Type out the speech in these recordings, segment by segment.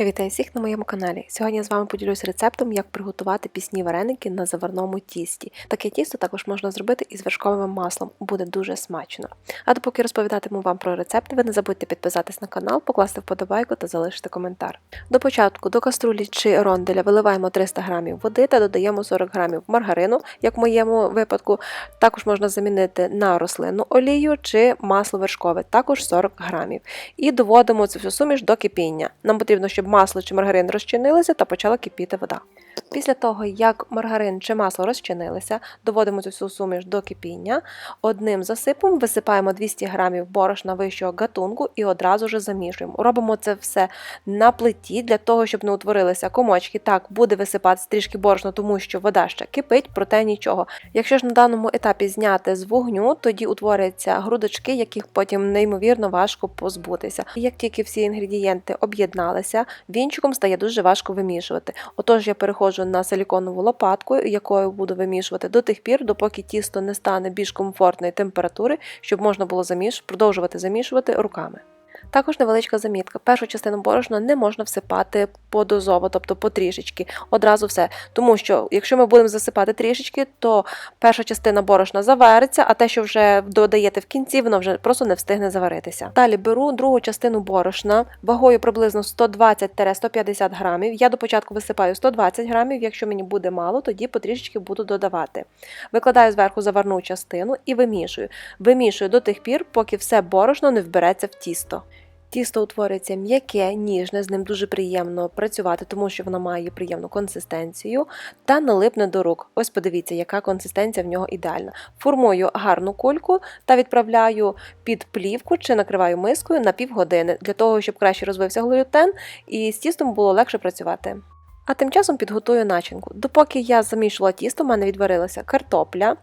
Вітаю всіх на моєму каналі. Сьогодні я з вами поділюсь рецептом, як приготувати пісні вареники на заварному тісті. Таке тісто також можна зробити із вершковим маслом, буде дуже смачно. А допоки розповідатиму вам про рецепт, ви не забудьте підписатись на канал, покласти вподобайку та залишити коментар. До початку до каструлі чи ронделя виливаємо 300 г води та додаємо 40 г маргарину, як в моєму випадку. Також можна замінити на рослинну олію чи масло вершкове, також 40 г. І доводимо цю всю суміш до кипіння. Нам потрібно, щоб масло чи маргарин розчинилися та почала кипіти вода. Після того, як маргарин чи масло розчинилися, доводимо цю всю суміш до кипіння. Одним засипом висипаємо 200 г борошна вищого гатунку і одразу ж замішуємо. Робимо це все на плиті для того, щоб не утворилися комочки. Так, буде висипатися трішки борошна, тому що вода ще кипить, проте нічого. Якщо ж на даному етапі зняти з вогню, тоді утворюються грудочки, яких потім неймовірно важко позбутися. І як тільки всі інгредієнти об'єдналися, вінчиком стає дуже важко вимішувати. Отож, я переходжу на силіконову лопатку, якою буду вимішувати до тих пір, допоки тісто не стане більш комфортної температури, щоб можна було заміш... продовжувати замішувати руками. Також невеличка замітка. Першу частину борошна не можна всипати подозово, тобто потрішечки, одразу все. Тому що, якщо ми будемо засипати трішечки, то перша частина борошна завариться, а те, що вже додаєте в кінці, воно вже просто не встигне заваритися. Далі беру другу частину борошна вагою приблизно 120-150 грамів. Я до початку висипаю 120 грамів, якщо мені буде мало, тоді потрішечки буду додавати. Викладаю зверху заварну частину і вимішую. Вимішую до тих пір, поки все борошно не вбереться в тісто. Тісто утворюється м'яке, ніжне, з ним дуже приємно працювати, тому що воно має приємну консистенцію та налипне до рук. Ось подивіться, яка консистенція в нього ідеальна. Формую гарну кульку та відправляю під плівку чи накриваю мискою на півгодини, для того, щоб краще розвився глютен і з тістом було легше працювати. А тим часом підготую начинку. Допоки я замішувала тісто, в мене відварилася картопля.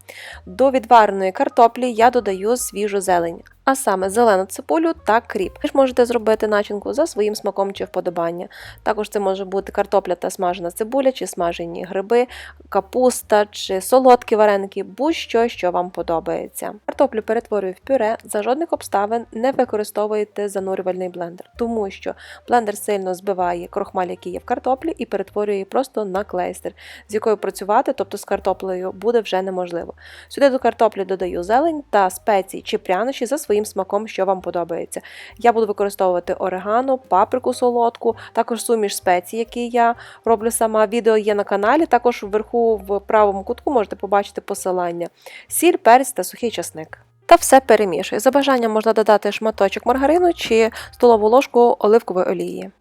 До відвареної картоплі я додаю свіжу зелень, а саме зелену цибулю та кріп. Ви ж можете зробити начинку за своїм смаком чи вподобання. Також це може бути картопля та смажена цибуля, чи смажені гриби, капуста чи солодкі вареники, будь-що, що вам подобається. Картоплю перетворюю в пюре, за жодних обставин не використовуйте занурювальний блендер, тому що блендер сильно збиває крохмаль, який є в картоплі, і перетворює її просто на клейстер, з якою працювати, тобто з картоплею, буде вже неможливо. Сюди до картоплі додаю зелень та спеції чи прянощі за своїм смаком, що вам подобається. Я буду використовувати орегано, паприку солодку, також суміш спецій, які я роблю сама. Відео є на каналі, також вверху в правому кутку можете побачити посилання. Сіль, перець та сухий часник. Та все перемішую. За бажанням можна додати шматочок маргарину чи столову ложку оливкової олії.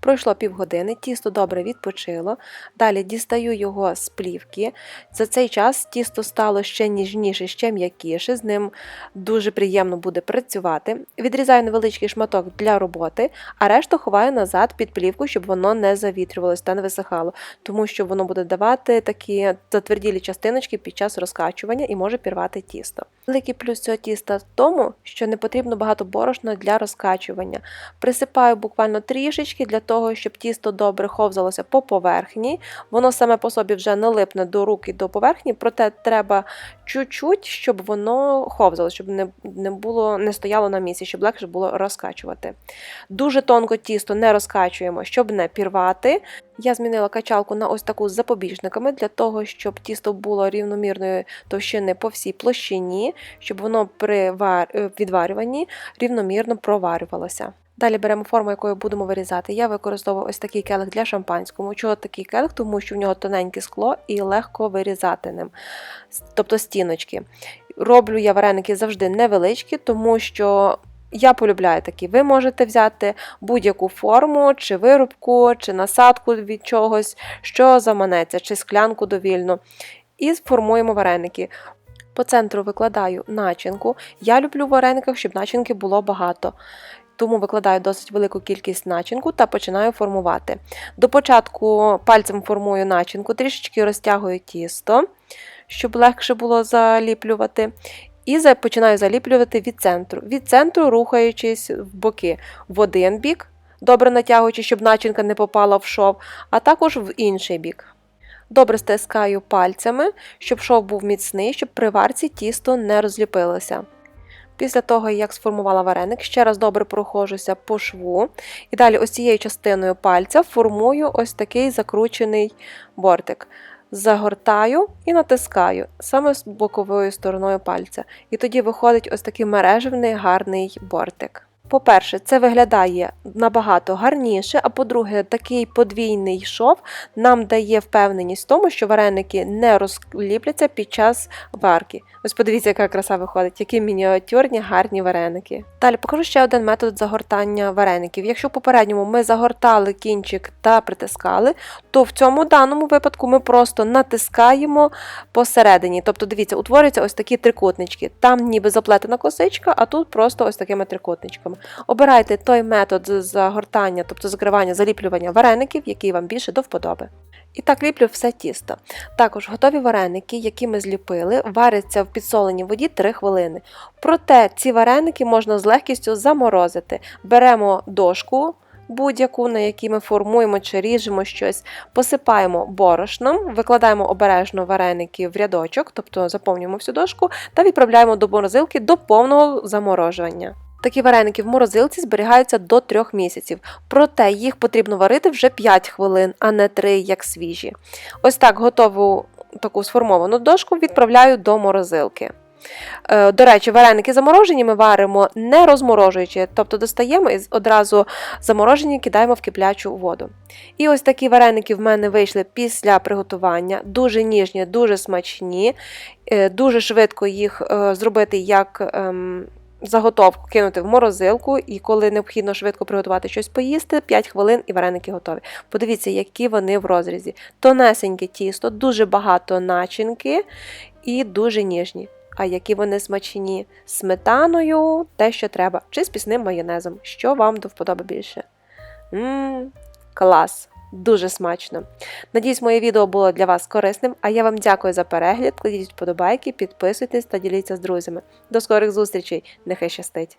Пройшло півгодини, тісто добре відпочило. Далі дістаю його з плівки. За цей час тісто стало ще ніжніше, ще м'якіше, з ним дуже приємно буде працювати. Відрізаю невеличкий шматок для роботи, а решту ховаю назад під плівку, щоб воно не завітрювалося та не висихало, тому що воно буде давати такі затверділі частиночки під час розкачування і може пірвати тісто. Великий плюс цього тіста в тому, що не потрібно багато борошна для розкачування. Присипаю буквально трішечки для того, щоб тісто добре ховзалося по поверхні. Воно саме по собі вже не липне до рук і до поверхні, проте треба чуть-чуть, щоб воно ховзало, щоб не не, було, не стояло на місці, щоб легше було розкачувати. Дуже тонко тісто не розкачуємо, щоб не пірвати. Я змінила качалку на ось таку з запобіжниками для того, щоб тісто було рівномірної товщини по всій площині, щоб воно при відварюванні рівномірно проварювалося. Далі беремо форму, якою будемо вирізати. Я використовую ось такий келих для шампанського. Чого такий келих? Тому що в нього тоненьке скло і легко вирізати ним, тобто стіночки. Роблю я вареники завжди невеличкі, тому що. Я полюбляю такі. Ви можете взяти будь-яку форму, чи вирубку, чи насадку від чогось, що заманеться, чи склянку довільну. І сформуємо вареники. По центру викладаю начинку. Я люблю в варениках, щоб начинки було багато тому викладаю досить велику кількість начинку та починаю формувати. До початку пальцем формую начинку, трішечки розтягую тісто, щоб легше було заліплювати. І починаю заліплювати від центру. Від центру рухаючись в боки в один бік, добре натягуючи, щоб начинка не попала в шов, а також в інший бік. Добре стискаю пальцями, щоб шов був міцний, щоб при варці тісто не розліпилося. Після того, як сформувала вареник, ще раз добре прохожуся по шву. І далі ось цією частиною пальця формую ось такий закручений бортик. Загортаю і натискаю саме з боковою стороною пальця. І тоді виходить ось такий мережевний гарний бортик. По-перше, це виглядає набагато гарніше, а по-друге, такий подвійний шов нам дає впевненість в тому, що вареники не розліпляться під час варки. Ось подивіться, яка краса виходить, які мініатюрні гарні вареники. Далі покажу ще один метод загортання вареників. Якщо в попередньому ми загортали кінчик та притискали, то в цьому даному випадку ми просто натискаємо посередині. Тобто, дивіться, утворюються ось такі трикутнички. Там ніби заплетена косичка, а тут просто ось такими трикутничками. Обирайте той метод загортання, тобто закривання, заліплювання вареників, який вам більше до вподоби. І так ліплю все тісто. Також готові вареники, які ми зліпили, варяться в підсоленій воді 3 хвилини. Проте ці вареники можна з легкістю заморозити. Беремо дошку. Будь-яку, на якій ми формуємо чи ріжемо щось, посипаємо борошном, викладаємо обережно вареники в рядочок, тобто заповнюємо всю дошку, та відправляємо до морозилки до повного заморожування. Такі вареники в морозилці зберігаються до 3 місяців, проте їх потрібно варити вже 5 хвилин, а не 3, як свіжі. Ось так готову таку сформовану дошку відправляю до морозилки. Е, До речі, вареники заморожені ми варимо не розморожуючи, тобто достаємо і одразу заморожені кидаємо в киплячу воду. І ось такі вареники в мене вийшли після приготування, дуже ніжні, дуже смачні, Е, дуже швидко їх е, зробити як. Заготовку кинути в морозилку, і коли необхідно швидко приготувати щось поїсти, 5 хвилин і вареники готові. Подивіться, які вони в розрізі. Тонесеньке тісто, дуже багато начинки і дуже ніжні. А які вони смачні сметаною, те, що треба, чи з пісним майонезом, що вам до вподоби більше. Ммм, клас! Дуже смачно. Надіюсь, моє відео було для вас корисним, а я вам дякую за перегляд. Кладіть вподобайки, підписуйтесь та діліться з друзями. До скорих зустрічей! Нехай щастить!